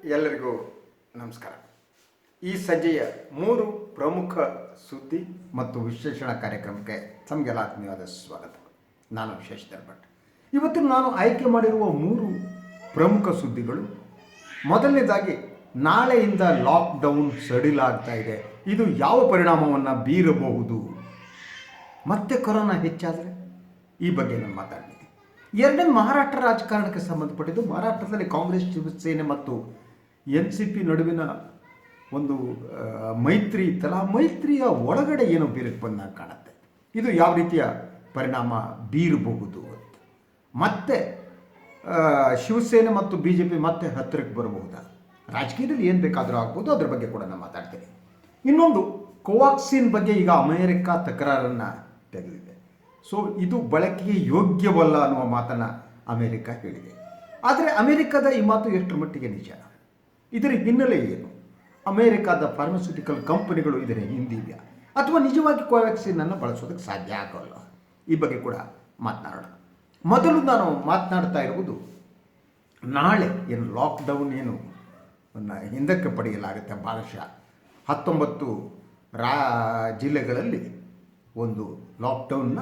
ಎಲ್ಲರಿಗೂ ನಮಸ್ಕಾರ. ಈ ಸಂಜೆಯ ಮೂರು ಪ್ರಮುಖ ಸುದ್ದಿ ಮತ್ತು ವಿಶ್ಲೇಷಣಾ ಕಾರ್ಯಕ್ರಮಕ್ಕೆ ತಮಗೆಲ್ಲ ಆತ್ಮೀಯವಾದ ಸ್ವಾಗತ. ನಾನು ಶಶಿಧರ್ ಭಟ್ ಇವತ್ತು ನಾನು ಆಯ್ಕೆ ಮಾಡಿರುವ ಮೂರು ಪ್ರಮುಖ ಸುದ್ದಿಗಳು. ಮೊದಲನೇದಾಗಿ, ನಾಳೆಯಿಂದ ಲಾಕ್ಡೌನ್ ಸಡಿಲಾಗ್ತಾ ಇದೆ. ಇದು ಯಾವ ಪರಿಣಾಮವನ್ನು ಬೀರಬಹುದು? ಮತ್ತೆ ಕೊರೋನಾ ಹೆಚ್ಚಾದರೆ? ಈ ಬಗ್ಗೆ ನಾನು ಮಾತಾಡ್ತೀನಿ. ಎರಡನೇ ಮಹಾರಾಷ್ಟ್ರ ರಾಜಕಾರಣಕ್ಕೆ ಸಂಬಂಧಪಟ್ಟಿದ್ದು ಮಹಾರಾಷ್ಟ್ರದಲ್ಲಿ ಕಾಂಗ್ರೆಸ್, ಶಿವಸೇನೆ ಮತ್ತು ಎನ್ ಸಿ ಪಿ ನಡುವಿನ ಒಂದು ಮೈತ್ರಿ ಇತ್ತಲ್ಲ ಮೈತ್ರಿಯ ಒಳಗಡೆ ಏನೋ ಬೀರಕ್ಕೆ ಬಂದಾಗ ಕಾಣುತ್ತೆ. ಇದು ಯಾವ ರೀತಿಯ ಪರಿಣಾಮ ಬೀರಬಹುದು ಅಂತ. ಮತ್ತೆ ಶಿವಸೇನೆ ಮತ್ತು ಬಿ ಜೆ ಪಿ ಮತ್ತೆ ಹತ್ತಿರಕ್ಕೆ ಬರಬಹುದಾ? ರಾಜಕೀಯದಲ್ಲಿ ಏನು ಬೇಕಾದರೂ ಆಗ್ಬೋದು, ಅದ್ರ ಬಗ್ಗೆ ಕೂಡ ನಾನು ಮಾತಾಡ್ತೀನಿ. ಇನ್ನೊಂದು ಕೋವಾಕ್ಸಿನ್ ಬಗ್ಗೆ ಈಗ ಅಮೆರಿಕ ತಕರಾರನ್ನು ತೆಗೆದಿದೆ. ಸೊ, ಇದು ಬಳಕೆಗೆ ಯೋಗ್ಯವಲ್ಲ ಅನ್ನುವ ಮಾತನ್ನು ಅಮೆರಿಕ ಹೇಳಿದೆ. ಆದರೆ ಅಮೆರಿಕದ ಈ ಮಾತು ಎಷ್ಟರ ಮಟ್ಟಿಗೆ ನಿಜ? ಇದರ ಹಿನ್ನೆಲೆ ಏನು? ಅಮೇರಿಕಾದ ಫಾರ್ಮಸ್ಯೂಟಿಕಲ್ ಕಂಪನಿಗಳು ಇದರ ಹಿಂದಿದೆಯಾ ಅಥವಾ ನಿಜವಾಗಿ ಕೋವ್ಯಾಕ್ಸಿನನ್ನು ಬಳಸೋದಕ್ಕೆ ಸಾಧ್ಯ ಆಗೋಲ್ಲ ಈ ಬಗ್ಗೆ ಕೂಡ ಮಾತನಾಡೋಣ. ಮೊದಲು ನಾನು ಮಾತನಾಡ್ತಾ ಇರುವುದು, ನಾಳೆ ಏನು ಲಾಕ್ಡೌನ್ ಏನು ಹಿಂದಕ್ಕೆ ಪಡೆಯಲಾಗುತ್ತೆ ಭಾಗಶಃ ಹತ್ತೊಂಬತ್ತು ರಾ, ಜಿಲ್ಲೆಗಳಲ್ಲಿ ಒಂದು ಲಾಕ್ಡೌನ್ನ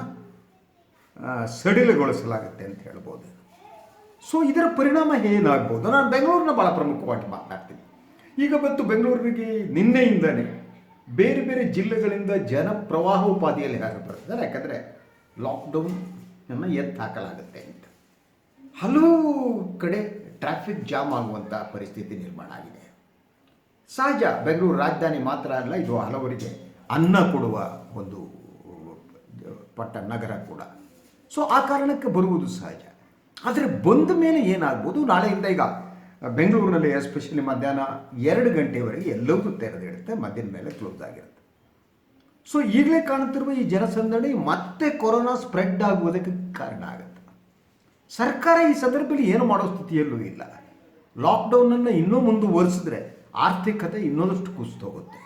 ಸಡಿಲಗೊಳಿಸಲಾಗುತ್ತೆ ಅಂತ ಹೇಳ್ಬೋದು. ಸೊ ಇದರ ಪರಿಣಾಮ ಏನಾಗ್ಬೋದು? ನಾನು ಬೆಂಗಳೂರನ್ನ ಭಾಳ ಪ್ರಮುಖವಾಗಿ ಮಾತನಾಡ್ತೀನಿ. ಈಗ ಬಂತು ಬೆಂಗಳೂರಿಗೆ ನಿನ್ನೆಯಿಂದನೇ ಬೇರೆ ಬೇರೆ ಜಿಲ್ಲೆಗಳಿಂದ ಜನ ಪ್ರವಾಹೋಪಾದಿಯಲ್ಲಿ ಹಾಗೆ ಬರ್ತಿದ್ದಾರೆ ಯಾಕಂದರೆ ಲಾಕ್ಡೌನನ್ನು ಎತ್ತು ಹಾಕಲಾಗುತ್ತೆ ಅಂತ. ಹಲವು ಕಡೆ ಟ್ರಾಫಿಕ್ ಜಾಮ್ ಆಗುವಂಥ ಪರಿಸ್ಥಿತಿ ನಿರ್ಮಾಣ ಆಗಿದೆ. ಸಹಜ, ಬೆಂಗಳೂರು ರಾಜಧಾನಿ ಮಾತ್ರ ಅಲ್ಲ, ಇದು ಹಲವರಿಗೆ ಅನ್ನ ಕೊಡುವ ಒಂದು, ಪಟ್ಟ ನಗರ ಕೂಡ. ಸೊ ಆ ಕಾರಣಕ್ಕೆ ಬರುವುದು ಸಹಜ. ಆದರೆ ಬಂದ ಮೇಲೆ ಏನಾಗ್ಬೋದು? ನಾಳೆಯಿಂದ ಈಗ ಬೆಂಗಳೂರಿನಲ್ಲಿ ಎಸ್ಪೆಷಲಿ ಮಧ್ಯಾಹ್ನ ಎರಡು ಗಂಟೆವರೆಗೆ ಎಲ್ಲವೂ ತೆರೆದಿರುತ್ತೆ ಮಧ್ಯದ ಮೇಲೆ ಕ್ಲೋಸ್ ಆಗಿರುತ್ತೆ. ಸೊ ಈಗಲೇ ಕಾಣುತ್ತಿರುವ ಈ ಜನಸಂದಣಿ ಮತ್ತೆ ಕೊರೋನಾ ಸ್ಪ್ರೆಡ್ ಆಗುವುದಕ್ಕೆ ಕಾರಣ ಆಗುತ್ತೆ. ಸರ್ಕಾರ ಈ ಸಂದರ್ಭದಲ್ಲಿ ಏನು ಮಾಡೋ ಸ್ಥಿತಿಯಲ್ಲೂ ಇಲ್ಲ. ಲಾಕ್ಡೌನನ್ನು ಇನ್ನೂ ಮುಂದುವರಿಸಿದ್ರೆ ಆರ್ಥಿಕತೆ ಇನ್ನೊಂದಷ್ಟು ಕುಸಿತು ಹೋಗುತ್ತೆ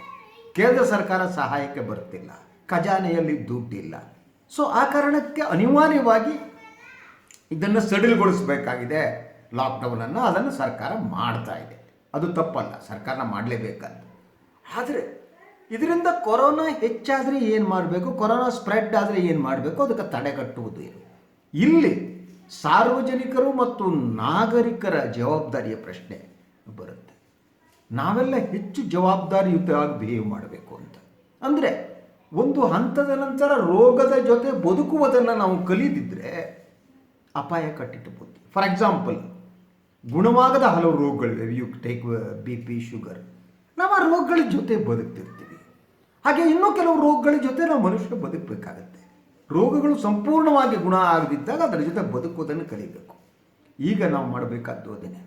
ಕೇಂದ್ರ ಸರ್ಕಾರ ಸಹಾಯಕ್ಕೆ ಬರ್ತಿಲ್ಲ. ಖಜಾನೆಯಲ್ಲಿ ದುಡ್ಡಿಲ್ಲ. ಸೊ ಆ ಕಾರಣಕ್ಕೆ ಅನಿವಾರ್ಯವಾಗಿ ಇದನ್ನು ಸಡಿಲಗೊಳಿಸಬೇಕಾಗಿದೆ ಲಾಕ್ಡೌನನ್ನು ಅದನ್ನು ಸರ್ಕಾರ ಮಾಡ್ತಾ ಇದೆ. ಅದು ತಪ್ಪಲ್ಲ ಸರ್ಕಾರ ಮಾಡಲೇಬೇಕಂತ. ಆದರೆ ಇದರಿಂದ ಕೊರೋನಾ ಹೆಚ್ಚಾದರೆ ಏನು ಮಾಡಬೇಕು? ಕೊರೋನಾ ಸ್ಪ್ರೆಡ್ ಆದರೆ ಏನು ಮಾಡಬೇಕು? ಅದಕ್ಕೆ ತಡೆಗಟ್ಟುವುದು ಇಲ್ಲಿ ಸಾರ್ವಜನಿಕರು ಮತ್ತು ನಾಗರಿಕರ ಜವಾಬ್ದಾರಿಯ ಪ್ರಶ್ನೆ ಬರುತ್ತೆ. ನಾವೆಲ್ಲ ಹೆಚ್ಚು ಜವಾಬ್ದಾರಿಯುತವಾಗಿ ಬಿಹೇವ್ ಮಾಡಬೇಕು ಅಂತ. ಅಂದರೆ ಒಂದು ಹಂತದ ನಂತರ ರೋಗದ ಜೊತೆ ಬದುಕುವುದನ್ನು ನಾವು ಕಲಿದಿದ್ರೆ ಅಪಾಯ ಕಟ್ಟಿಟ್ಟು ಬುದ್ಧಿ ಫಾರ್ ಎಕ್ಸಾಂಪಲ್ ಗುಣವಾಗದ ಹಲವು ರೋಗಗಳಿವೆ. You take B P sugar ನಾವು ಆ ರೋಗಗಳ ಜೊತೆ ಬದುಕ್ತಿರ್ತೀವಿ. ಹಾಗೆ ಇನ್ನೂ ಕೆಲವು ರೋಗಗಳ ಜೊತೆ ನಾವು ಮನುಷ್ಯ ಬದುಕಬೇಕಾಗತ್ತೆ. ರೋಗಗಳು ಸಂಪೂರ್ಣವಾಗಿ ಗುಣ ಆಗದಿದ್ದಾಗ ಅದರ ಜೊತೆ ಬದುಕುವುದನ್ನು ಕಲಿಬೇಕು. ಈಗ ನಾವು ಮಾಡಬೇಕಾದ್ದು ಅದನ್ನೇ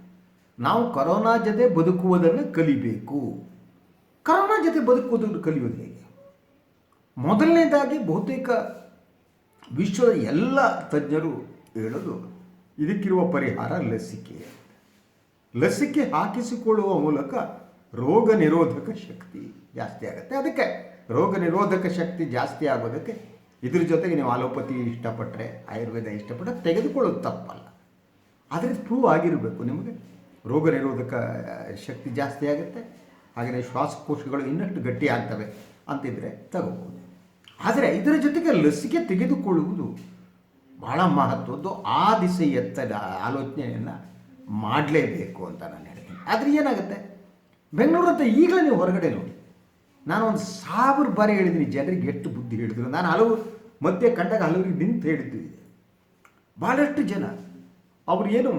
ನಾವು ಕರೋನಾ ಜೊತೆ ಬದುಕುವುದನ್ನು ಕಲಿಬೇಕು. ಕರೋನಾ ಜೊತೆ ಬದುಕುವುದನ್ನು ಕಲಿಯೋದು ಹೇಗೆ? ಮೊದಲನೇದಾಗಿ ಬಹುತೇಕ ವಿಶ್ವದ ಎಲ್ಲ ತಜ್ಞರು ಹೇಳೋದು. ಇದಕ್ಕಿರುವ ಪರಿಹಾರ ಲಸಿಕೆ ಲಸಿಕೆ ಹಾಕಿಸಿಕೊಳ್ಳುವ ಮೂಲಕ ರೋಗ ನಿರೋಧಕ ಶಕ್ತಿ ಜಾಸ್ತಿ ಆಗುತ್ತೆ. ಅದಕ್ಕೆ ರೋಗ ನಿರೋಧಕ ಶಕ್ತಿ ಜಾಸ್ತಿ ಆಗೋದಕ್ಕೆ ಇದ್ರ ಜೊತೆಗೆ ನೀವು ಆಲೋಪತಿ ಇಷ್ಟಪಟ್ಟರೆ ಆಯುರ್ವೇದ ಇಷ್ಟಪಟ್ಟರೆ ತೆಗೆದುಕೊಳ್ಳೋದು ತಪ್ಪಲ್ಲ. ಆದರೆ ಪ್ರೂವ್ ಆಗಿರಬೇಕು ನಿಮಗೆ. ರೋಗ ನಿರೋಧಕ ಶಕ್ತಿ ಜಾಸ್ತಿ ಆಗುತ್ತೆ. ಹಾಗೆಯೇ ಶ್ವಾಸಕೋಶಗಳು ಇನ್ನಷ್ಟು ಗಟ್ಟಿ ಆಗ್ತವೆ ಅಂತಿದ್ರೆ ತಗೋಬೋದು. ಆದರೆ ಇದರ ಜೊತೆಗೆ ಲಸಿಕೆ ತೆಗೆದುಕೊಳ್ಳುವುದು ಬಹಳ ಮಹತ್ವದ್ದು ಆ ದಿಸೆ ಎತ್ತದ ಆಲೋಚನೆಯನ್ನು ಮಾಡಲೇಬೇಕು ಅಂತ ನಾನು ಹೇಳ್ತೀನಿ. ಆದರೆ ಏನಾಗುತ್ತೆ? ಬೆಂಗಳೂರು ಅಂತ ಈಗಲೇ ನೀವು ಹೊರಗಡೆ ನೋಡಿ. ನಾನು ಒಂದು ಸಾವಿರ ಬಾರಿ ಹೇಳಿದ್ದೀನಿ ಜನರಿಗೆ ಎಷ್ಟು ಬುದ್ಧಿ ಹೇಳಿದ್ರು. ನಾನು ಹಲವು ಮಧ್ಯೆ ಕಂಡಾಗ ಹಲವರಿಗೆ ನಿಂತು ಹೇಳಿದ್ದೀನಿ ಭಾಳಷ್ಟು ಜನ ಅವರು ಏನು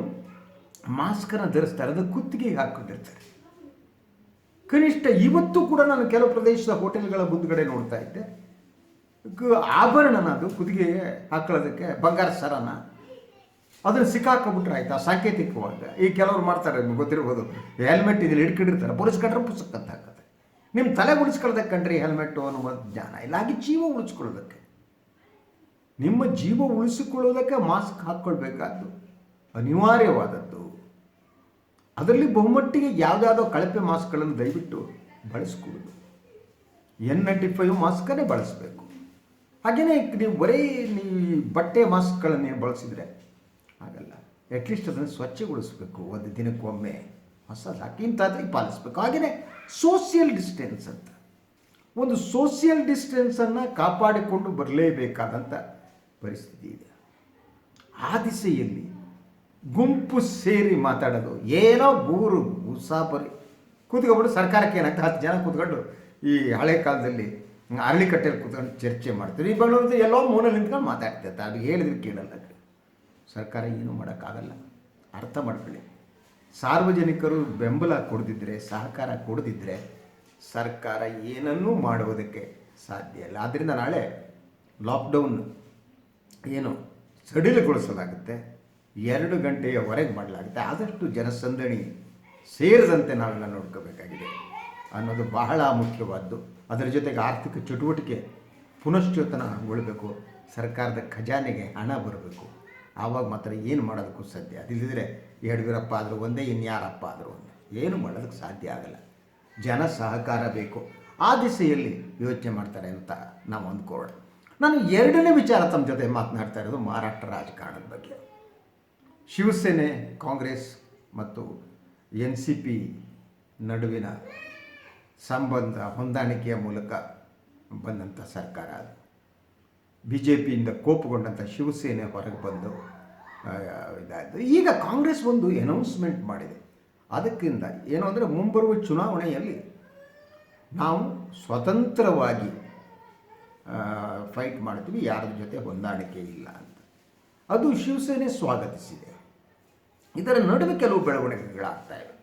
ಮಾಸ್ಕನ್ನು ಧರಿಸ್ತಾರೆ, ಅದು ಕುತ್ತಿಗೆಗೆ ಹಾಕ್ಕೊಂಡಿರ್ತಾರೆ ಕನಿಷ್ಠ ಇವತ್ತು ಕೂಡ ನಾನು ಕೆಲವು ಪ್ರದೇಶದ ಹೋಟೆಲ್ಗಳ ಮುಂದ್ಗಡೆ ನೋಡ್ತಾ ಇದ್ದೆ. ಆಭರಣನ ಅದು ಕುದುಗೆ ಹಾಕೊಳ್ಳೋದಕ್ಕೆ ಬಂಗಾರ ಸರನ. ಅದನ್ನು ಸಿಕ್ಕಾಕೊಂಬಿಟ್ರೆ ಆಯ್ತಾ? ಸಾಂಕೇತಿಕವಾಗಿ. ಈ ಕೆಲವರು ಮಾಡ್ತಾರೆ, ನಿಮ್ಗೆ ಗೊತ್ತಿರ್ಬೋದು. ಹೆಲ್ಮೆಟ್ ಇದನ್ನು ಹಿಡ್ಕೊಂಡಿರ್ತಾರೆ ಪೊಲೀಸ್ಕೊಂಡ್ರೆ ಪುಸ್ತಕ ಹಾಕತ್ತೆ. ನಿಮ್ಮ ತಲೆ ಉಳಿಸ್ಕೊಳ್ಳೋದಕ್ಕೆ ಕಣ್ರಿ ಹೆಲ್ಮೆಟ್ಟು ಅನ್ನುವ ಜ್ಞಾನ ಇಲ್ಲ. ಹಾಗೆ ಜೀವ ಉಳಿಸ್ಕೊಳ್ಳೋದಕ್ಕೆ. ನಿಮ್ಮ ಜೀವ ಉಳಿಸಿಕೊಳ್ಳೋದಕ್ಕೆ ಮಾಸ್ಕ್ ಹಾಕ್ಕೊಳ್ಬೇಕಾದ್ದು ಅನಿವಾರ್ಯವಾದದ್ದು. ಅದರಲ್ಲಿ ಬಹುಮಟ್ಟಿಗೆ ಯಾವುದಾದ್ರೂ ಕಳಪೆ ಮಾಸ್ಕ್ಗಳನ್ನು ದಯವಿಟ್ಟು ಬಳಸ್ಕೊಳ್ಳೋದು ಎನ್ ನೈಂಟಿ ಫೈವ್ ಮಾಸ್ಕನ್ನೇ ಬಳಸಬೇಕು. ಹಾಗೆಯೇ ನೀವು ಬರೀ ನೀವು ಈ ಬಟ್ಟೆ ಮಾಸ್ಕ್ಗಳನ್ನೇ ಬಳಸಿದರೆ ಆಗಲ್ಲ ಅಟ್ಲೀಸ್ಟ್ ಅದನ್ನು ಸ್ವಚ್ಛಗೊಳಿಸಬೇಕು. ಒಂದು ದಿನಕ್ಕೊಮ್ಮೆ ಹೊಸದು ಹಾಕಿ ಇಂಥದ್ರಿಗೆ ಪಾಲಿಸಬೇಕು. ಹಾಗೆಯೇ ಸೋಷಿಯಲ್ ಡಿಸ್ಟೆನ್ಸ್ ಅಂತ. ಒಂದು ಸೋಷಿಯಲ್ ಡಿಸ್ಟೆನ್ಸನ್ನು ಕಾಪಾಡಿಕೊಂಡು ಬರಲೇಬೇಕಾದಂಥ ಪರಿಸ್ಥಿತಿ ಇದೆ. ಆ ದಿಸೆಯಲ್ಲಿ ಗುಂಪು ಸೇರಿ ಮಾತಾಡೋದು. ಏನೋ ಊರು ಉಸಾಪರಿ ಕೂತ್ಕೊಂಡ್ಬಿಟ್ಟು ಸರ್ಕಾರಕ್ಕೆ ಏನಾಗ್ತದೆ ಹತ್ತು ಜನ ಕೂತ್ಕೊಂಡು ಈ ಹಳೆ ಕಾಲದಲ್ಲಿ ಅರಳಿಕಟ್ಟೆಯಲ್ಲಿ ಕೂತ್ಕೊಂಡು ಚರ್ಚೆ ಮಾಡ್ತೀವಿ. ಈ ಬೆಂಗಳೂರು ಎಲ್ಲೋ ಮೂಲ ನಿಂತ್ಕೊಂಡು ಮಾತಾಡ್ತಿರ್ತಾರೆ ಅದು ಹೇಳಿದ್ರೆ ಕೇಳಲ್ಲ. ಸರ್ಕಾರ ಏನೂ ಮಾಡೋಕ್ಕಾಗಲ್ಲ. ಅರ್ಥ ಮಾಡ್ಕೊಳ್ಳಿ. ಸಾರ್ವಜನಿಕರು ಬೆಂಬಲ ಕೊಡದಿದ್ದರೆ ಸಹಕಾರ ಕೊಡದಿದ್ದರೆ ಸರ್ಕಾರ ಏನನ್ನೂ ಮಾಡುವುದಕ್ಕೆ ಸಾಧ್ಯ ಇಲ್ಲ. ಆದ್ದರಿಂದ ನಾಳೆ ಲಾಕ್ಡೌನ್ ಏನು ಸಡಿಲಗೊಳಿಸಲಾಗುತ್ತೆ. ಎರಡು ಗಂಟೆಯವರೆಗೆ ಮಾಡಲಾಗುತ್ತೆ. ಆದಷ್ಟು ಜನಸಂದಣಿ ಸೇರದಂತೆ ನಾವೆಲ್ಲ ನೋಡ್ಕೋಬೇಕಾಗಿದೆ. ಅನ್ನೋದು ಬಹಳ ಮುಖ್ಯವಾದ್ದು. ಅದರ ಜೊತೆಗೆ ಆರ್ಥಿಕ ಚಟುವಟಿಕೆ ಪುನಶ್ಚೇತನಗೊಳ್ಳಬೇಕು ಸರ್ಕಾರದ ಖಜಾನೆಗೆ ಹಣ ಬರಬೇಕು. ಆವಾಗ ಮಾತ್ರ ಏನು ಮಾಡೋದಕ್ಕೂ ಸಾಧ್ಯ. ಅದಿಲ್ಲದಿದ್ದರೆ ಯಡಿಯೂರಪ್ಪ ಆದರೂ ಒಂದೇ, ಇನ್ಯಾರಪ್ಪ ಆದರೂ ಒಂದೇ. ಏನು ಮಾಡೋದಕ್ಕೆ ಸಾಧ್ಯ ಆಗಲ್ಲ. ಜನ ಸಹಕಾರ ಬೇಕು. ಆ ದಿಸೆಯಲ್ಲಿ ಯೋಚನೆ ಮಾಡ್ತಾರೆ ಅಂತ ನಾವು ಅಂದ್ಕೊಳ್ಳೋಣ ನಾನು ಎರಡನೇ ವಿಚಾರ ತಮ್ಮ ಜೊತೆ ಮಾತನಾಡ್ತಾ ಇರೋದು ಮಹಾರಾಷ್ಟ್ರ ರಾಜಕಾರಣದ ಬಗ್ಗೆ. ಶಿವಸೇನೆ, ಕಾಂಗ್ರೆಸ್ ಮತ್ತು ಎನ್ ಸಿ ಪಿ ನಡುವಿನ ಸಂಬಂಧ ಹೊಂದಾಣಿಕೆಯ ಮೂಲಕ ಬಂದಂಥ ಸರ್ಕಾರ ಅದು. ಬಿ ಜೆ ಪಿಯಿಂದ ಕೋಪಗೊಂಡಂಥ ಶಿವಸೇನೆ ಹೊರಗೆ ಬಂದು ಇದಾಯಿತು. ಈಗ ಕಾಂಗ್ರೆಸ್ ಒಂದು ಅನೌನ್ಸ್ಮೆಂಟ್ ಮಾಡಿದೆ. ಅದಕ್ಕಿಂತ ಏನು ಅಂದರೆ ಮುಂಬರುವ ಚುನಾವಣೆಯಲ್ಲಿ ನಾವು ಸ್ವತಂತ್ರವಾಗಿ ಫೈಟ್ ಮಾಡ್ತೀವಿ ಯಾರ ಜೊತೆ ಹೊಂದಾಣಿಕೆ ಇಲ್ಲ ಅಂತ. ಅದು ಶಿವಸೇನೆ ಸ್ವಾಗತಿಸಿದೆ. ಇದರ ನಡುವೆ ಕೆಲವು ಬೆಳವಣಿಗೆಗಳಾಗ್ತಾ ಇವೆ.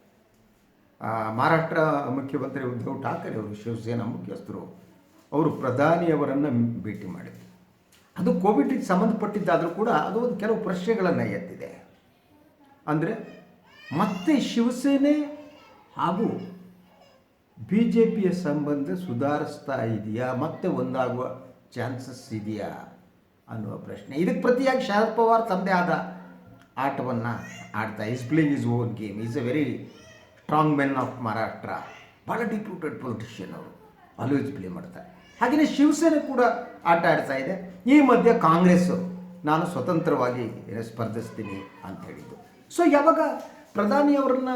ಮಹಾರಾಷ್ಟ್ರ ಮುಖ್ಯಮಂತ್ರಿ ಉದ್ಧವ್ ಠಾಕರೆ ಅವರು, ಶಿವಸೇನಾ ಮುಖ್ಯಸ್ಥರು, ಅವರು ಪ್ರಧಾನಿಯವರನ್ನು ಭೇಟಿ ಮಾಡಿದರು. ಅದು ಕೋವಿಡ್ಗೆ ಸಂಬಂಧಪಟ್ಟಿದ್ದಾದರೂ ಕೂಡ ಅದು ಒಂದು ಕೆಲವು ಪ್ರಶ್ನೆಗಳನ್ನು ಎತ್ತಿದೆ. ಅಂದರೆ ಮತ್ತೆ ಶಿವಸೇನೆ ಹಾಗೂ ಬಿ ಜೆ ಪಿಯ ಸಂಬಂಧ ಸುಧಾರಿಸ್ತಾ ಇದೆಯಾ? ಮತ್ತೆ ಒಂದಾಗುವ ಚಾನ್ಸಸ್ ಇದೆಯಾ? ಅನ್ನುವ ಪ್ರಶ್ನೆ. ಇದಕ್ಕೆ ಪ್ರತಿಯಾಗಿ ಶರದ್ ಪವಾರ್ ತಂದೆ ಆದ ಆಟವನ್ನು ಆಡ್ತಾ is playing is own game is a very strong men of Maharashtra ಭಾಳ ಡಿಪ್ಯೂಟೆಡ್ ಪೊಲಿಟಿಷಿಯನ್ ಅವರು. ಆಲ್ವೇಸ್ ಪ್ಲೇ ಮಾಡ್ತಾರೆ. ಹಾಗೆಯೇ ಶಿವಸೇನೆ ಕೂಡ ಆಟ ಆಡ್ತಾ ಇದೆ. ಈ ಮಧ್ಯೆ ಕಾಂಗ್ರೆಸ್ಸು ನಾನು ಸ್ವತಂತ್ರವಾಗಿ ಸ್ಪರ್ಧಿಸ್ತೀನಿ ಅಂತ ಹೇಳಿದ್ದು. ಸೊ ಯಾವಾಗ ಪ್ರಧಾನಿಯವರನ್ನ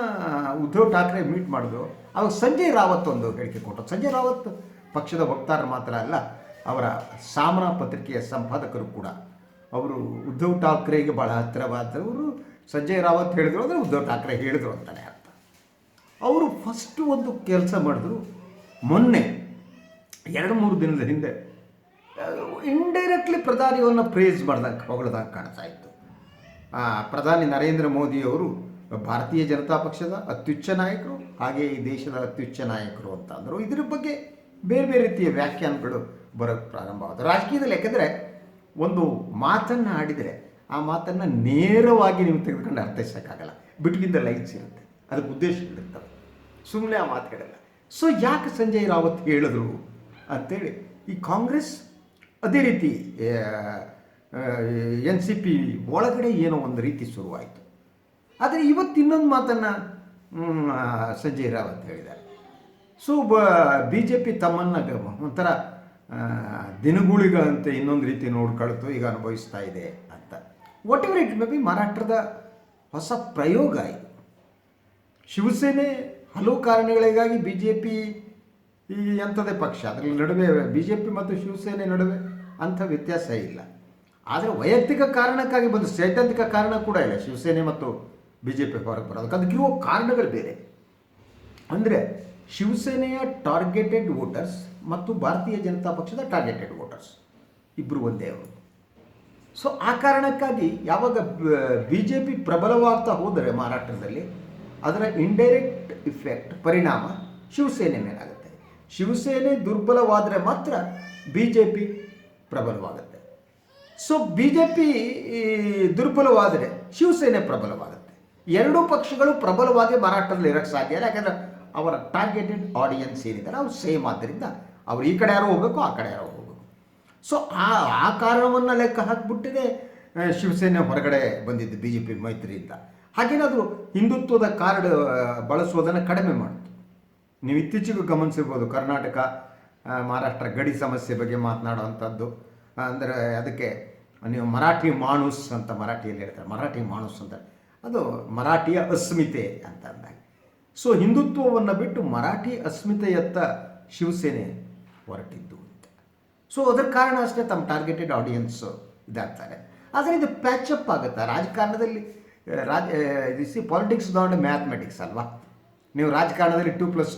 ಉದ್ಧವ್ ಠಾಕ್ರೆ ಮೀಟ್ ಮಾಡಿದ್ರು ಅವಾಗ ಸಂಜಯ್ ರಾವತ್ ಒಂದು ಹೇಳಿಕೆ ಕೊಟ್ಟರು. ಸಂಜಯ್ ರಾವತ್ ಪಕ್ಷದ ವಕ್ತಾರ ಮಾತ್ರ ಅಲ್ಲ, ಅವರ ಸಾಮನ ಪತ್ರಿಕೆಯ ಸಂಪಾದಕರು ಕೂಡ. ಅವರು ಉದ್ಧವ್ ಠಾಕ್ರೆಗೆ ಭಾಳ ಹತ್ತಿರವಾದವರು. ಸಂಜಯ್ ರಾವತ್ ಹೇಳಿದ್ರು ಅಂದರೆ ಉದ್ಧವ್ ಠಾಕ್ರೆ ಹೇಳಿದ್ರು ಅಂತಾನೆ ಅವರು ಫಸ್ಟು ಒಂದು ಕೆಲಸ ಮಾಡಿದ್ರು. ಮೊನ್ನೆ, ಎರಡು ಮೂರು ದಿನದ ಹಿಂದೆ ಇಂಡೈರೆಕ್ಟ್ಲಿ ಪ್ರಧಾನಿಯನ್ನು ಪ್ರೇಸ್ ಮಾಡ್ದಂಗೆ, ಹೊಗಳದಾಗ ಕಾಣ್ತಾ ಇತ್ತು. ಪ್ರಧಾನಿ ನರೇಂದ್ರ ಮೋದಿಯವರು ಭಾರತೀಯ ಜನತಾ ಪಕ್ಷದ ಅತ್ಯುಚ್ಚ ನಾಯಕರು, ಹಾಗೆ ಈ ದೇಶದ ಅತ್ಯುಚ್ಚ ನಾಯಕರು ಅಂತ ಅಂದರು. ಇದ್ರ ಬಗ್ಗೆ ಬೇರೆ ಬೇರೆ ರೀತಿಯ ವ್ಯಾಖ್ಯಾನಗಳು ಬರೋಕ್ಕೆ ಪ್ರಾರಂಭವಾದವು ರಾಜಕೀಯದಲ್ಲಿ ಯಾಕೆಂದರೆ ಒಂದು ಮಾತನ್ನು ಆಡಿದರೆ ಆ ಮಾತನ್ನು ನೇರವಾಗಿ ನೀವು ತೆಗೆದುಕೊಂಡು ಅರ್ಥೈಸೋಕ್ಕಾಗಲ್ಲ ಬಿಟ್ವೀನ್ ದ ಲೈನ್ಸ್ ಇರುತ್ತೆ. ಅದಕ್ಕೆ ಉದ್ದೇಶಗಳಿರ್ತವೆ ಸುಮ್ಮನೆ ಆ ಮಾತು ಹೇಳಲ್ಲ ಸೊ ಯಾಕೆ ಸಂಜಯ್ ರಾವತ್ ಹೇಳಿದ್ರು ಅಂತೇಳಿ, ಈ ಕಾಂಗ್ರೆಸ್ ಅದೇ ರೀತಿ ಎನ್ ಸಿ ಪಿ ಒಳಗಡೆ ಏನೋ ಒಂದು ರೀತಿ ಶುರುವಾಯಿತು. ಆದರೆ ಇವತ್ತು ಇನ್ನೊಂದು ಮಾತನ್ನು ಸಂಜಯ್ ರಾವತ್ ಹೇಳಿದ್ದಾರೆ. ಸೊ ಬ ಬಿ ಜೆ ಪಿ ತಮ್ಮನ್ನು ಒಂಥರ ದಿನಗೂಳಿಗಳಂತೆ ಇನ್ನೊಂದು ರೀತಿ ನೋಡ್ಕೊಳ್ತು ಈಗ ಅನುಭವಿಸ್ತಾ ಇದೆ ಅಂತ. Whatever it may be ಮಹಾರಾಷ್ಟ್ರದ ಹೊಸ ಪ್ರಯೋಗ ಶಿವಸೇನೆ ಹಲವು ಕಾರಣಗಳಿಗಾಗಿ ಬಿ ಜೆ ಪಿ ಈ ಅಂಥದ್ದೇ ಪಕ್ಷ. ಅದರಲ್ಲಿ ನಡುವೆ ಬಿ ಜೆ ಪಿ ಮತ್ತು ಶಿವಸೇನೆ ನಡುವೆ ಅಂಥ ವ್ಯತ್ಯಾಸ ಇಲ್ಲ. ಆದರೆ ವೈಯಕ್ತಿಕ ಕಾರಣಕ್ಕಾಗಿ ಬಂದು ಸೈದ್ಧಾಂತಿಕ ಕಾರಣ ಕೂಡ ಇಲ್ಲ. ಶಿವಸೇನೆ ಮತ್ತು ಬಿ ಜೆ ಪಿ ಹೊರಗೆ ಬರೋದಕ್ಕೆ ಅದಕ್ಕಿರುವ ಕಾರಣಗಳು ಬೇರೆ. ಅಂದರೆ ಶಿವಸೇನೆಯ ಟಾರ್ಗೆಟೆಡ್ ವೋಟರ್ಸ್ ಮತ್ತು ಭಾರತೀಯ ಜನತಾ ಪಕ್ಷದ ಟಾರ್ಗೆಟೆಡ್ ವೋಟರ್ಸ್ ಇಬ್ಬರು ಒಂದೇ ಅವರು. ಸೊ ಆ ಕಾರಣಕ್ಕಾಗಿ ಯಾವಾಗ ಬಿ ಜೆ ಪಿ ಪ್ರಬಲವಾಗ್ತಾ ಹೋದರೆ ಮಹಾರಾಷ್ಟ್ರದಲ್ಲಿ ಅದರ ಇಂಡೈರೆಕ್ಟ್ ಇಫೆಕ್ಟ್ ಪರಿಣಾಮ ಶಿವಸೇನೆ ಮೇಲಾಗುತ್ತೆ. ಶಿವಸೇನೆ ದುರ್ಬಲವಾದರೆ ಮಾತ್ರ ಬಿ ಜೆ ಪಿ ಪ್ರಬಲವಾಗುತ್ತೆ. ಸೊ ಬಿ ಜೆ ಪಿ ದುರ್ಬಲವಾದರೆ ಶಿವಸೇನೆ ಪ್ರಬಲವಾಗುತ್ತೆ. ಎರಡೂ ಪಕ್ಷಗಳು ಪ್ರಬಲವಾಗಿ ಮಾರಾಟದಲ್ಲಿ ಇರೋಕ್ಕೆ ಸಾಧ್ಯ ಯಾಕಂದರೆ ಅವರ ಟಾರ್ಗೆಟೆಡ್ ಆಡಿಯನ್ಸ್ ಏನಿದ್ದಾರೆ ಅವ್ರು ಸೇಮ್ ಆದ್ದರಿಂದ ಅವ್ರು ಈ ಕಡೆ ಯಾರೋ ಹೋಗಬೇಕು, ಆ ಕಡೆ ಯಾರೋ ಹೋಗಬೇಕು. ಸೊ ಆ ಆ ಕಾರಣವನ್ನು ಲೆಕ್ಕ ಹಾಕಿಬಿಟ್ಟಿದೆ ಶಿವಸೇನೆ ಹೊರಗಡೆ ಬಂದಿದ್ದು ಬಿ ಜೆ ಪಿ ಮೈತ್ರಿಯಿಂದ ಹಾಗೇನಾದರೂ ಹಿಂದುತ್ವದ ಕಾರ್ಡ್ ಬಳಸುವುದನ್ನು ಕಡಿಮೆ ಮಾಡಿತು ನೀವು ಇತ್ತೀಚೆಗೂ ಗಮನಿಸಿರ್ಬೋದು ಕರ್ನಾಟಕ ಮಹಾರಾಷ್ಟ್ರ ಗಡಿ ಸಮಸ್ಯೆ ಬಗ್ಗೆ ಮಾತನಾಡುವಂಥದ್ದು. ಅಂದರೆ ಅದಕ್ಕೆ ನೀವು ಮರಾಠಿ ಮಾಣುಸ್ ಅಂತ ಮರಾಠಿಯಲ್ಲಿ ಹೇಳ್ತಾರೆ. ಮರಾಠಿ ಮಾಣುಸ್ ಅಂತ. ಅದು ಮರಾಠಿಯ ಅಸ್ಮಿತೆ ಅಂತ ಅಂದಾಗ. ಸೊ ಹಿಂದುತ್ವವನ್ನು ಬಿಟ್ಟು ಮರಾಠಿ ಅಸ್ಮಿತೆಯತ್ತ ಶಿವಸೇನೆ ಹೊರಟಿದ್ದು ಅಂತ. ಸೊ ಅದರ ಕಾರಣ ಅಷ್ಟೇ ತಮ್ಮ ಟಾರ್ಗೆಟೆಡ್ ಆಡಿಯನ್ಸ್ ಇದಾಗ್ತಾರೆ. ಆದರೆ ಇದು ಪ್ಯಾಚಪ್ ಆಗುತ್ತೆ? ರಾಜಕಾರಣದಲ್ಲಿ ರಾಜ ಸಿ ಪಾಲಿಟಿಕ್ಸ್ ನಾಟ್ ಮ್ಯಾಥಮೆಟಿಕ್ಸ್ ಅಲ್ವಾ? ನೀವು ರಾಜಕಾರಣದಲ್ಲಿ two plus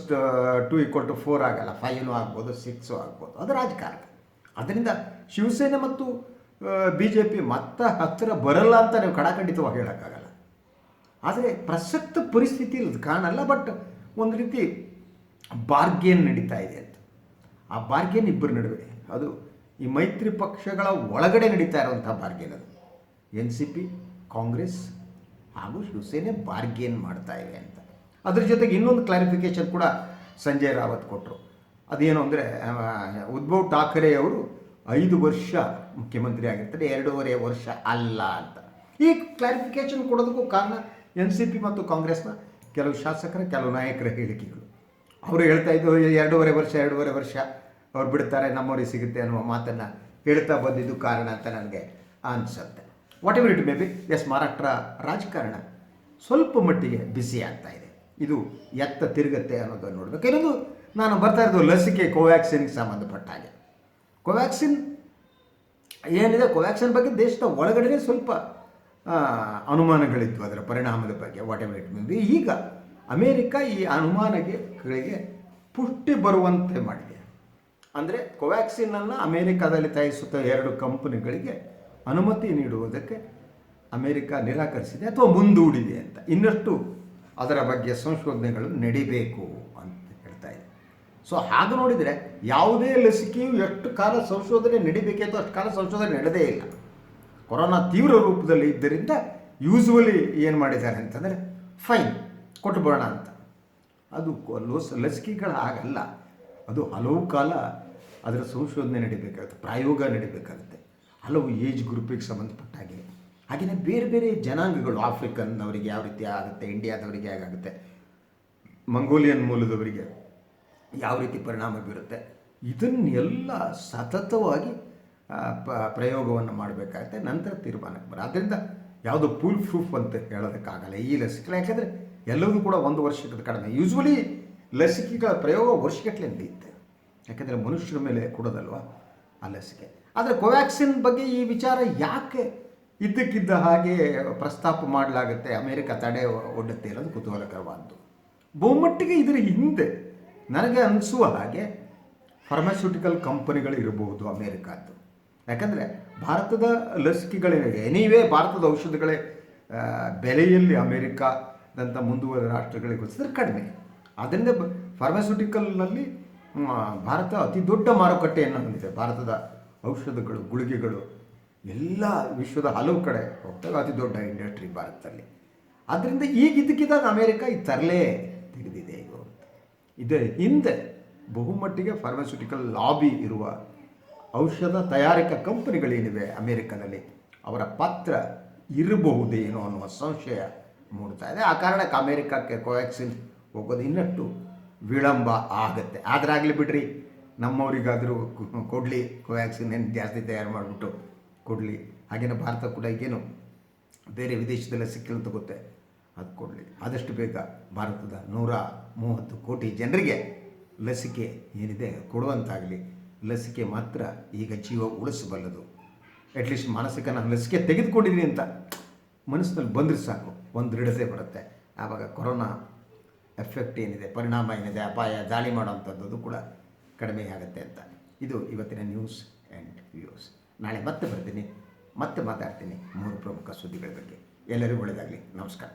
two equal to four ಆಗಲ್ಲ. ಫೈವ್ನು ಆಗ್ಬೋದು ಸಿಕ್ಸು ಆಗ್ಬೋದು. ಅದು ರಾಜಕಾರಣ. ಅದರಿಂದ ಶಿವಸೇನೆ ಮತ್ತು ಬಿ ಜೆ ಪಿ ಮತ್ತೆ ಹತ್ತಿರ ಬರಲ್ಲ ಅಂತ ನೀವು ಕಡಾಖಂಡಿತವಾಗಿ ಹೇಳೋಕ್ಕಾಗಲ್ಲ. ಆದರೆ ಪ್ರಸಕ್ತ ಪರಿಸ್ಥಿತಿ ಇಲ್ಲದ ಕಾಣಲ್ಲ ಬಟ್ ಒಂದು ರೀತಿ ಬಾರ್ಗೇನ್ ನಡೀತಾ ಇದೆ ಅಂತ. ಆ ಬಾರ್ಗೇನ್ ಇಬ್ಬರ ನಡುವೆ. ಅದು ಈ ಮೈತ್ರಿ ಪಕ್ಷಗಳ ಒಳಗಡೆ ನಡೀತಾ ಇರುವಂಥ ಬಾರ್ಗೇನ್ ಅದು. ಎನ್ ಸಿ ಪಿ ಕಾಂಗ್ರೆಸ್ ಹಾಗೂ ಶಿವಸೇನೆ ಬಾರ್ಗೇನ್ ಮಾಡ್ತಾ ಇವೆ ಅಂತ. ಅದ್ರ ಜೊತೆಗೆ ಇನ್ನೊಂದು ಕ್ಲಾರಿಫಿಕೇಶನ್ ಕೂಡ ಸಂಜಯ್ ರಾವತ್ ಕೊಟ್ಟರು ಅದೇನು ಅಂದರೆ ಉದ್ಭವ್ ಠಾಕರೆ ಅವರು ಐದು ವರ್ಷ ಮುಖ್ಯಮಂತ್ರಿ ಆಗಿರ್ತಾರೆ, ಎರಡೂವರೆ ವರ್ಷ ಅಲ್ಲ ಅಂತ. ಈ ಕ್ಲಾರಿಫಿಕೇಶನ್ ಕೊಡೋದಕ್ಕೂ ಕಾರಣ ಎನ್ ಸಿ ಪಿ ಮತ್ತು ಕಾಂಗ್ರೆಸ್ನ ಕೆಲವು ಶಾಸಕರ, ಕೆಲವು ನಾಯಕರ ಹೇಳಿಕೆಗಳು. ಅವರು ಹೇಳ್ತಾ ಇದ್ದು ಎರಡೂವರೆ ವರ್ಷ ಎರಡೂವರೆ ವರ್ಷ ಅವ್ರು ಬಿಡ್ತಾರೆ, ನಮ್ಮವ್ರಿಗೆ ಸಿಗುತ್ತೆ ಅನ್ನುವ ಮಾತನ್ನು ಹೇಳ್ತಾ ಬಂದಿದ್ದು ಕಾರಣ ಅಂತ ನನಗೆ ಅನಿಸುತ್ತೆ. Whatever it may be ಎಸ್ ಮಹಾರಾಷ್ಟ್ರ ರಾಜಕಾರಣ ಸ್ವಲ್ಪ ಮಟ್ಟಿಗೆ ಬಿಸಿ ಆಗ್ತಾ ಇದೆ. ಇದು ಎತ್ತ ತಿರುಗತ್ತೆ ಅನ್ನೋದನ್ನು ನೋಡಬೇಕು. ಇನ್ನೊಂದು ನಾನು ಬರ್ತಾ ಇರೋದು ಲಸಿಕೆ ಕೋವ್ಯಾಕ್ಸಿನ್ಗೆ ಸಂಬಂಧಪಟ್ಟ ಹಾಗೆ. ಕೋವ್ಯಾಕ್ಸಿನ್ ಏನಿದೆ? ಕೋವ್ಯಾಕ್ಸಿನ್ ಬಗ್ಗೆ ದೇಶದ ಒಳಗಡೆ ಸ್ವಲ್ಪ ಅನುಮಾನಗಳಿತ್ತು ಅದರ ಪರಿಣಾಮದ ಬಗ್ಗೆ whatever it may be ಈಗ ಅಮೇರಿಕ ಈ ಅನುಮಾನಗಳಿಗೆ ಪುಷ್ಟಿ ಬರುವಂತೆ ಮಾಡಿದೆ. ಅಂದರೆ ಕೋವ್ಯಾಕ್ಸಿನನ್ನು ಅಮೇರಿಕಾದಲ್ಲಿ ತಯಾರಿಸುತ್ತ ಎರಡು ಕಂಪನಿಗಳಿಗೆ ಅನುಮತಿ ನೀಡುವುದಕ್ಕೆ ಅಮೆರಿಕ ನಿರಾಕರಿಸಿದೆ ಅಥವಾ ಮುಂದೂಡಿದೆ ಅಂತ. ಇನ್ನಷ್ಟು ಅದರ ಬಗ್ಗೆ ಸಂಶೋಧನೆಗಳು ನಡಿಬೇಕು ಅಂತ ಹೇಳ್ತಾ ಇದೆ. ಸೊ ಹಾಗೆ ನೋಡಿದರೆ ಯಾವುದೇ ಲಸಿಕೆಯು ಎಷ್ಟು ಕಾಲ ಸಂಶೋಧನೆ ನಡಿಬೇಕಿತ್ತು ಅಷ್ಟು ಕಾಲ ಸಂಶೋಧನೆ ನಡೆದೇ ಇಲ್ಲ. ಕೊರೋನಾ ತೀವ್ರ ರೂಪದಲ್ಲಿ ಇದ್ದರಿಂದ ಯೂಸ್ವಲಿ ಏನು ಮಾಡಿದ್ದಾರೆ ಅಂತಂದರೆ ಫೈನ್ ಕೊಟ್ಟು ಬರೋಣ ಅಂತ. ಅದು ಲೋಸ್ ಲಸಿಕೆಗಳು ಹಾಗಲ್ಲ. ಅದು ಹಲವು ಕಾಲ ಅದರ ಸಂಶೋಧನೆ ನಡಿಬೇಕಾಗುತ್ತೆ, ಪ್ರಾಯೋಗ ನಡಿಬೇಕಾಗುತ್ತೆ. ಹಲವು ಏಜ್ ಗ್ರೂಪಿಗೆ ಸಂಬಂಧಪಟ್ಟ ಹಾಗೆ ಹಾಗೆಯೇ ಬೇರೆ ಬೇರೆ ಜನಾಂಗಗಳು ಆಫ್ರಿಕನ್ ಅವರಿಗೆ ಯಾವ ರೀತಿ ಆಗುತ್ತೆ, ಇಂಡಿಯಾದವರಿಗೆ ಹೇಗಾಗುತ್ತೆ, ಮಂಗೋಲಿಯನ್ ಮೂಲದವರಿಗೆ ಯಾವ ರೀತಿ ಪರಿಣಾಮ ಬೀರುತ್ತೆ, ಇದನ್ನೆಲ್ಲ ಸತತವಾಗಿ ಪ- ಪ್ರಯೋಗವನ್ನು ಮಾಡಬೇಕಾಗುತ್ತೆ, ನಂತರ ತೀರ್ಮಾನಕ್ಕೆ ಬರ ಅದರಿಂದ ಯಾವುದೋ ಫುಲ್ ಪ್ರೂಫ್ ಅಂತ ಹೇಳೋದಕ್ಕಾಗಲ್ಲ. ಈ ಲಸಿಕೆ ಯಾಕೆಂದರೆ ಎಲ್ಲವೂ ಕೂಡ ಒಂದು ವರ್ಷಕ್ಕಿಂತ ಕಡಿಮೆ. ಯೂಸ್ವಲಿ ಲಸಿಕೆಗಳ ಪ್ರಯೋಗ ವರ್ಷಗಟ್ಟಲೆ ನಡೆಯುತ್ತೆ. ಯಾಕೆಂದರೆ ಮನುಷ್ಯರ ಮೇಲೆ ಕೊಡೋದಲ್ವ ಆ ಲಸಿಕೆ? ಆದರೆ ಕೋವ್ಯಾಕ್ಸಿನ್ ಬಗ್ಗೆ ಈ ವಿಚಾರ ಯಾಕೆ ಇದ್ದಕ್ಕಿದ್ದ ಹಾಗೆ ಪ್ರಸ್ತಾಪ ಮಾಡಲಾಗುತ್ತೆ, ಅಮೇರಿಕ ತಡೆ ಒಡ್ಡುತ್ತೆ ಅನ್ನೋದು ಕುತೂಹಲಕರವಾದ್ದು. ಬಹುಮಟ್ಟಿಗೆ ಇದರ ಹಿಂದೆ ನನಗೆ ಅನಿಸುವ ಹಾಗೆ ಫಾರ್ಮಾಸ್ಯೂಟಿಕಲ್ ಕಂಪನಿಗಳು ಇರಬಹುದು ಅಮೇರಿಕಾದ್ದು. ಯಾಕಂದರೆ ಭಾರತದ ಲಸಿಕೆಗಳೇ ಎನಿವೇ ಭಾರತದ ಔಷಧಗಳೇ ಬೆಲೆಯಲ್ಲಿ ಅಮೇರಿಕಾದಂಥ ಮುಂದುವರೆದ ರಾಷ್ಟ್ರಗಳಿಗೆ ಹೋಲಿಸಿದ್ರೆ ಕಡಿಮೆ. ಬ- ಫಾರ್ಮಾಸ್ಯೂಟಿಕಲ್ನಲ್ಲಿ ಭಾರತ ಅತಿ ದೊಡ್ಡ ಮಾರುಕಟ್ಟೆಯನ್ನು ಹೊಂದಿದೆ. ಭಾರತದ ಔಷಧಗಳು, ಗುಳಿಗೆಗಳು, ಎಲ್ಲ ವಿಶ್ವದ ಹಲವು ಕಡೆ ಹೋಗ್ತವೆ ಅತಿ ದೊಡ್ಡ ಇಂಡಸ್ಟ್ರಿ ಭಾರತದಲ್ಲಿ. ಆದ್ದರಿಂದ ಈಗ ಇದಕ್ಕಿದ್ದಾಗ ಅಮೇರಿಕ ಈ ತರಲೇ ತೆಗೆದಿದೆ ಇದು ಇದರ ಹಿಂದೆ ಬಹುಮಟ್ಟಿಗೆ ಫಾರ್ಮಾಸ್ಯೂಟಿಕಲ್ ಲಾಬಿ ಇರುವ ಔಷಧ ತಯಾರಿಕಾ ಕಂಪನಿಗಳೇನಿವೆ ಅಮೇರಿಕದಲ್ಲಿ, ಅವರ ಪಾತ್ರ ಇರಬಹುದೇನೋ ಅನ್ನುವ ಸಂಶಯ ಮೂಡ್ತಾ ಇದೆ. ಆ ಕಾರಣಕ್ಕೆ ಅಮೇರಿಕಕ್ಕೆ ಕೋವ್ಯಾಕ್ಸಿನ್ ಹೋಗೋದು ಇನ್ನಷ್ಟು ವಿಳಂಬ ಆಗುತ್ತೆ. ಆದ್ರಾಗಲಿ ಬಿಡ್ರಿ ನಮ್ಮವರಿಗಾದರೂ ಕೊಡಲಿ, ಕೋವ್ಯಾಕ್ಸಿನ್ ಏನು ಜಾಸ್ತಿ ತಯಾರು ಮಾಡಿಬಿಟ್ಟು ಕೊಡಲಿ. ಹಾಗೆಯೇ ಭಾರತ ಕೂಡ ಈಗೇನು ಬೇರೆ ವಿದೇಶದಲ್ಲೇ ಸಿಕ್ಕಿಲ್ಲ ತಗೋತೆ ಅದು ಕೊಡಲಿ. ಆದಷ್ಟು ಬೇಗ ಭಾರತದ ನೂರ ಮೂವತ್ತು ಕೋಟಿ ಜನರಿಗೆ ಲಸಿಕೆ ಏನಿದೆ ಕೊಡುವಂತಾಗಲಿ. ಲಸಿಕೆ ಮಾತ್ರ ಈಗ ಜೀವ ಉಳಿಸಬಲ್ಲದು. ಅಟ್ಲೀಸ್ಟ್ ಮಾನಸಿಕ ನಾನು ಲಸಿಕೆ ತೆಗೆದುಕೊಂಡಿದ್ದೀನಿ ಅಂತ ಮನಸ್ಸಿನಲ್ಲಿ ಬಂದರೆ ಸಾಕು. ಒಂದು ದೃಢತೆ ಬರುತ್ತೆ. ಆವಾಗ ಕೊರೋನಾ ಎಫೆಕ್ಟ್ ಏನಿದೆ, ಪರಿಣಾಮ ಏನಿದೆ, ಅಪಾಯ, ದಾಳಿ ಮಾಡೋವಂಥದ್ದು ಕೂಡ ಕಡಿಮೆ ಆಗುತ್ತೆ ಅಂತ. ಇದು ಇವತ್ತಿನ ನ್ಯೂಸ್ ಆ್ಯಂಡ್ ವ್ಯೂಸ್ ನಾಳೆ ಮತ್ತೆ ಬರ್ತೀನಿ, ಮತ್ತೆ ಮಾತಾಡ್ತೀನಿ ಮೂರು ಪ್ರಮುಖ ಸುದ್ದಿಗಳ ಬಗ್ಗೆ. ಎಲ್ಲರಿಗೂ ಒಳ್ಳೆಯದಾಗಲಿ ನಮಸ್ಕಾರ.